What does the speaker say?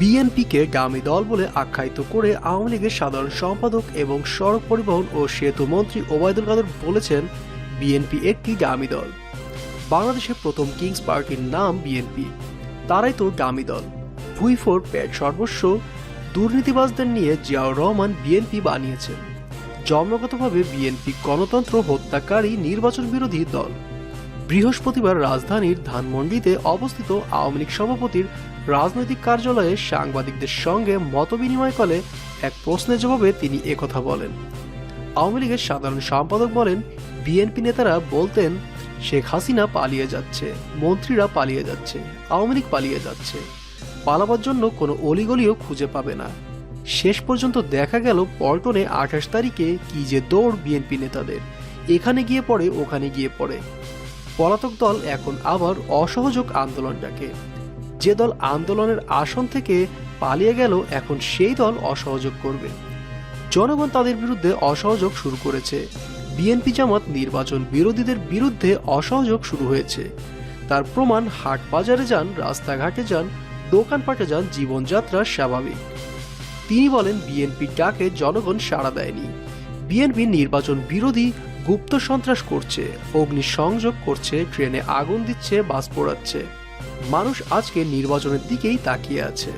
বিএনপিকে গামী দল বলে আখ্যায়িত করে আওয়ামী লীগের সাধারণ সম্পাদক এবং সড়ক পরিবহন ও সেতু মন্ত্রী ওবায়দুল কাদের বলেছেন, বিএনপি একটি গামী দল। বাংলাদেশের প্রথম কিংস পার্টির নাম বিএনপি। তারাই তো গামী দল। ভুইফোর পেট সর্বস্ব দুর্নীতিবাজদের নিয়ে জিয়াউর রহমান বিএনপি বানিয়েছেন। জন্মগতভাবে বিএনপি গণতন্ত্র হত্যাকারী নির্বাচন বিরোধী দল। বৃহস্পতিবার রাজধানীর ধানমন্ডিতে অবস্থিত আওয়ামী লীগ সভাপতির রাজনৈতিক কার্যালয়ে সাংবাদিকদের সঙ্গে মতবিনিময় করে এক প্রশ্নের জবাবে তিনি একথা বলেন। আওয়ামী লীগের সাধারণ সম্পাদক বলেন, বিএনপি নেতারা বলতেন, শেখ হাসিনা পালিয়ে যাচ্ছে, মন্ত্রীরা পালিয়ে যাচ্ছে, আওয়ামী লীগ পালিয়ে যাচ্ছে। পালাবার জন্য কোনো অলিগলিও খুঁজে পাবে না। শেষ পর্যন্ত দেখা গেল পল্টনে আঠাশ তারিখে কি যে দৌড় বিএনপি নেতাদের। এখানে গিয়ে পড়ে, ওখানে গিয়ে পড়ে। পলাতক দল এখন আবার অসহযোগ আন্দোলন ডাকে যে দল আন্দোলনের আসন থেকে পালিয়ে গেল, এখন সেই দল অসহযোগ করবে। জনগণ তাদের বিরুদ্ধে অসহযোগ শুরু করেছে। বিএনপি জামাত নির্বাচন বিরোধীদের বিরুদ্ধে অসহযোগ শুরু হয়েছে। তার প্রমাণ, হাট বাজারে যান, রাস্তাঘাটে যান, দোকানপাটে যান, জীবনযাত্রা স্বাভাবিক। তিনি বলেন, বিএনপি ডাকে জনগণ সাড়া দেয়নি। বিএনপি নির্বাচন বিরোধী গুপ্ত সন্ত্রাস করছে, অগ্নিসংযোগ করছে, ট্রেনে আগুন দিচ্ছে, বাস পোড়াচ্ছে। মানুষ আজকে নির্বাচনের দিকেই তাকিয়ে আছে।